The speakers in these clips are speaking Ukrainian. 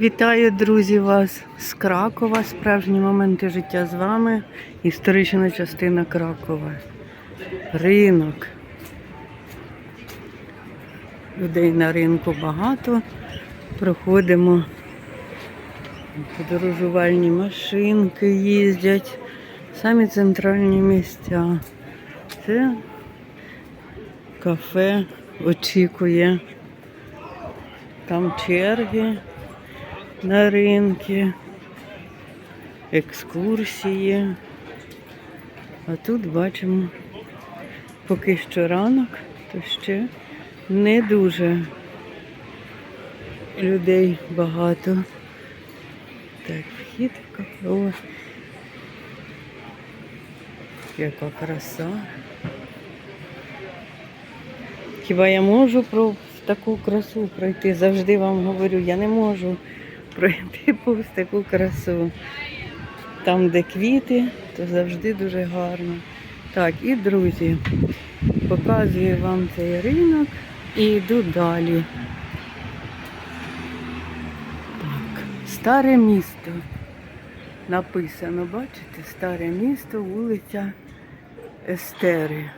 Вітаю, друзі, вас з Кракова. Справжні моменти життя з вами. Історична частина Кракова. Ринок. Людей на ринку багато. Проходимо. Подорожувальні машинки їздять. Самі центральні місця. Це кафе очікує. Там черги на ринки, екскурсії. А тут бачимо, поки що ранок, то ще не дуже людей багато. Так, вхід кафе. Яка краса. Хіба я можу про таку красу пройти? Завжди вам говорю, я не можу пройти повз таку красу. Там, де квіти, то завжди дуже гарно. Так, і друзі, показую вам цей ринок і йду далі. Так, старе місто. Написано, бачите, старе місто, вулиця Естери.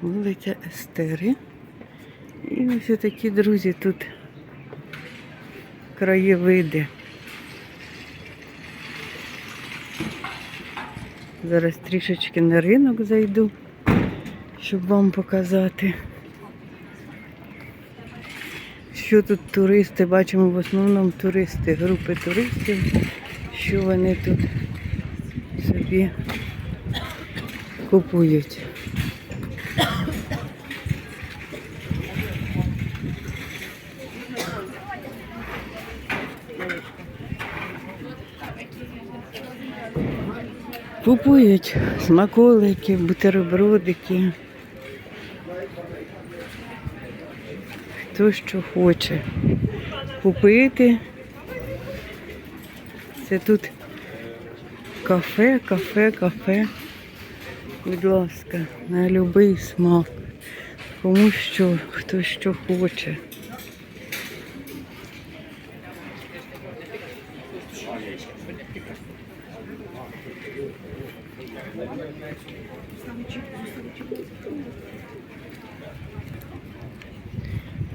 Вулиця Естери. І ось такі друзі тут краєвиди. Зараз трішечки на ринок зайду, щоб вам показати. Що тут туристи, бачимо в основному туристи, групи туристів, що вони тут собі купують. Купують смаколики, бутербродики. Хто що хоче купити. Це тут кафе, кафе, кафе. Будь ласка, на будь-який смак. Кому що, хто що хоче.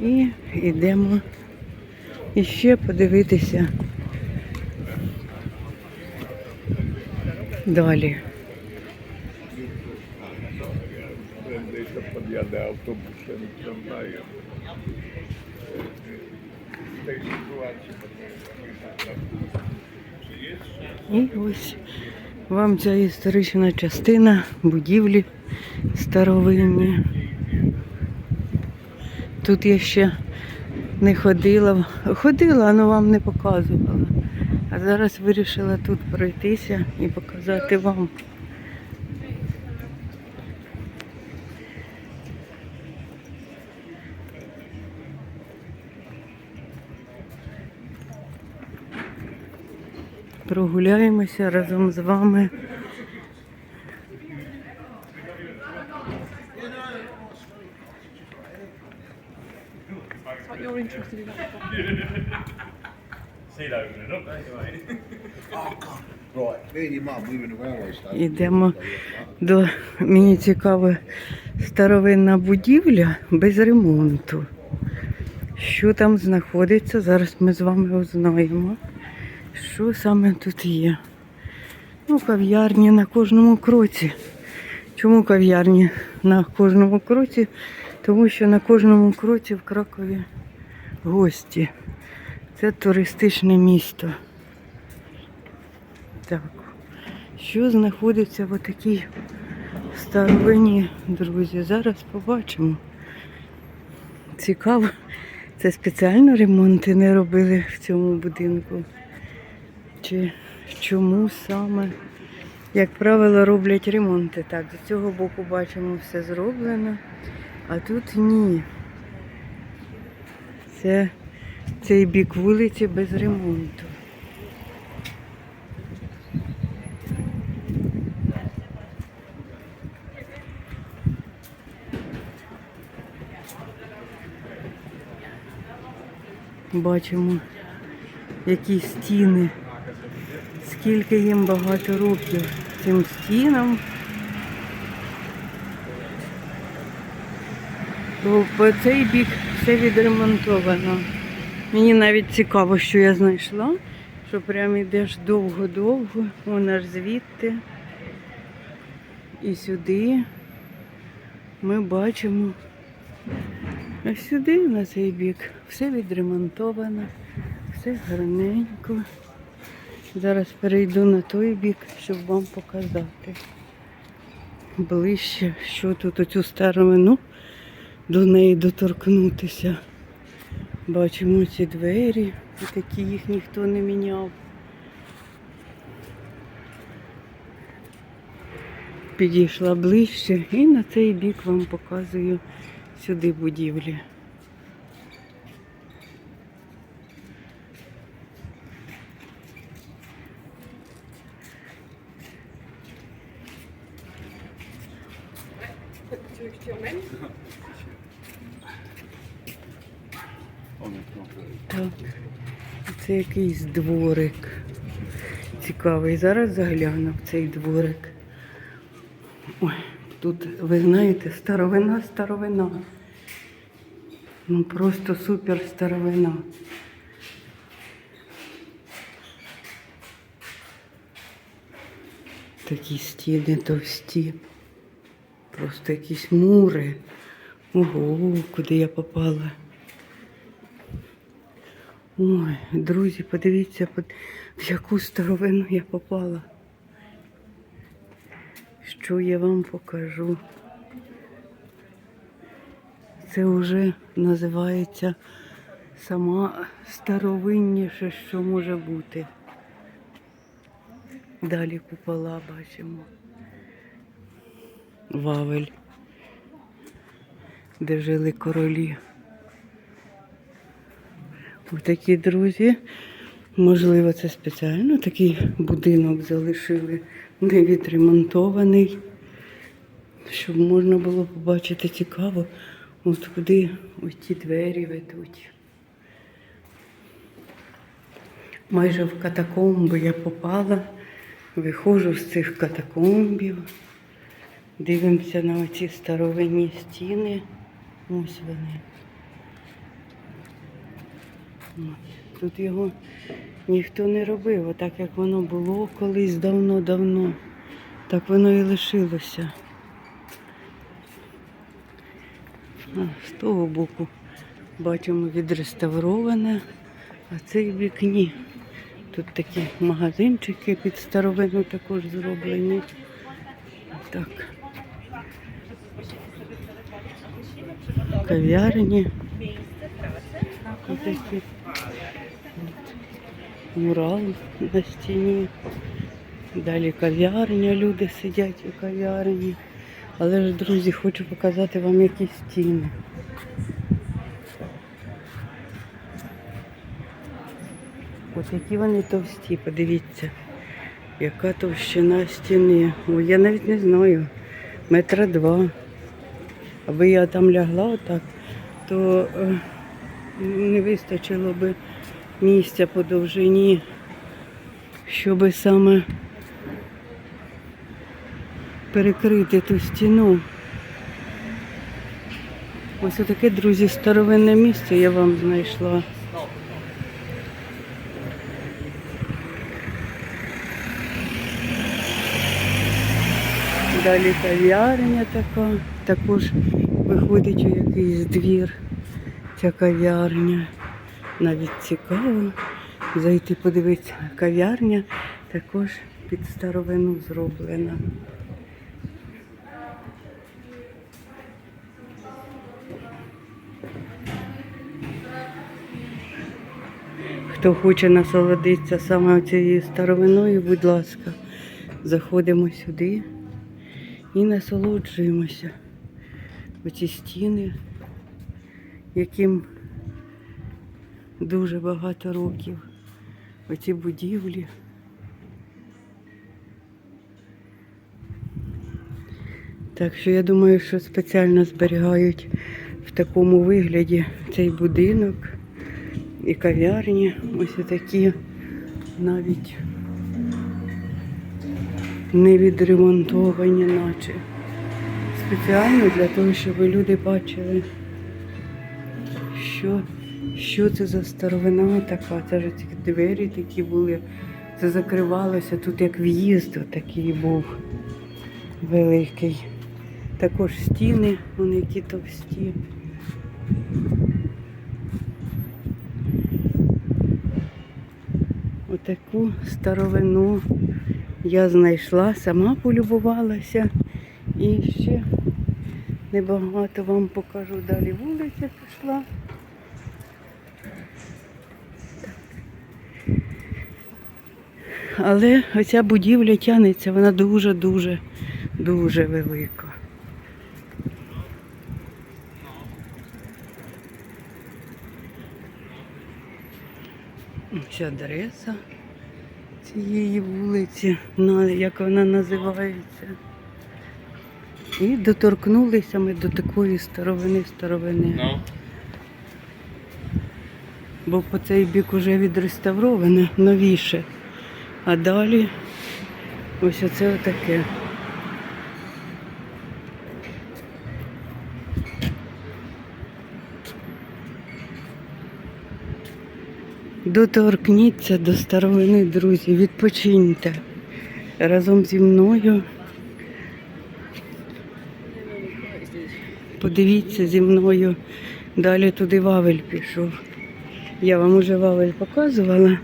І йдемо іще подивитися далі. Автобусом, не знаю. І ось вам ця історична частина будівлі старовинні. Тут я ще не ходила. Ходила, але вам не показувала. А зараз вирішила тут пройтися і показати вам. In the railway station. Йдемо до мені цікава старовинна будівля без ремонту. Що там знаходиться? Зараз ми з вами узнаємо, що саме тут є. Ну, кав'ярні на кожному кроці. Чому кав'ярні на кожному кроці? Тому що на кожному кроці в Кракові гості. Це туристичне місто. Так. Що знаходиться в такій старовині, друзі? Зараз побачимо. Цікаво. Це спеціально ремонти не робили в цьому будинку. Чи чому саме? Як правило, роблять ремонти. Так, з цього боку бачимо все зроблено, а тут ні. Це цей бік вулиці без ремонту. Бачимо які стіни. Скільки їм багато років цим стінам. Бо по цей бік все відремонтовано. Мені навіть цікаво, що я знайшла, що прям йдеш довго-довго, вон аж звідти. І сюди ми бачимо. А сюди на цей бік все відремонтовано, все гарненько. Зараз перейду на той бік, щоб вам показати ближче, що тут оцю старовину до неї доторкнутися. Бачимо ці двері, і такі їх ніхто не міняв. Підійшла ближче і на цей бік вам показую сюди будівлі. Так, це якийсь дворик. Цікавий. Зараз загляну в цей дворик. Ой, тут, ви знаєте, старовина, старовина. Ну просто супер старовина. Такі стіни товсті. Просто якісь мури. Ого, куди я попала. Ой, друзі, подивіться, в яку старовину я попала. Що я вам покажу. Це вже називається сама старовинніше, що може бути. Далі купола бачимо. Вавель, де жили королі. Такі друзі. Можливо, це спеціально такий будинок залишили не відремонтований, щоб можна було побачити цікаво, от куди ось ті двері ведуть. Майже в катакомби я попала, виходжу з цих катакомбів, дивимося на оці старовинні стіни. Ось вони. Тут його ніхто не робив, отак як воно було колись давно-давно. Так воно і лишилося. А, з того боку бачимо відреставроване, а цей бік ні. Тут такі магазинчики під старовину також зроблені. Так. Кав'ярні. Такі. Мурал на стіні. Далі кав'ярня, люди сидять у кав'ярні. Але ж, друзі, хочу показати вам які стіни. От які вони товсті, подивіться. Яка товщина стіни. О, я навіть не знаю. Метра два. Аби я там лягла отак, то е, не вистачило би місця по довжині, щоб саме перекрити ту стіну. Ось таке, друзі, старовинне місце я вам знайшла. Далі кав'ярня така, також виходить у якийсь двір ця кав'ярня. Навіть цікаво зайти подивитися. Кав'ярня також під старовину зроблена. Хто хоче насолодитися саме цією старовиною, будь ласка, заходимо сюди і насолоджуємося. Оці стіни, яким дуже багато років. Оці будівлі. Так що я думаю, що спеціально зберігають в такому вигляді цей будинок. і кав'ярні. Ось такі навіть не відремонтовані, наче. Спеціально для того, щоб люди бачили, що, що це за старовина така. Це ж ці двері такі були. Це закривалося тут як в'їзд такий був великий. Також стіни, вони які товсті. Отаку старовину я знайшла, сама полюбувалася. І ще небагато вам покажу. Далі вулиця пішла. Але оця будівля тягнеться, вона дуже-дуже, дуже велика. Ось адреса цієї вулиці, як вона називається. І доторкнулися ми до такої старовини старовини. Бо по цей бік уже відреставроване, новіше. А далі ось оце отаке. Доторкніться до старовини, друзі, відпочиньте разом зі мною. Подивіться зі мною. Далі туди Вавель пішов. Я вам уже Вавель показувала,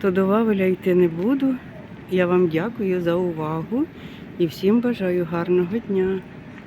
то до Вавеля йти не буду. Я вам дякую за увагу і всім бажаю гарного дня.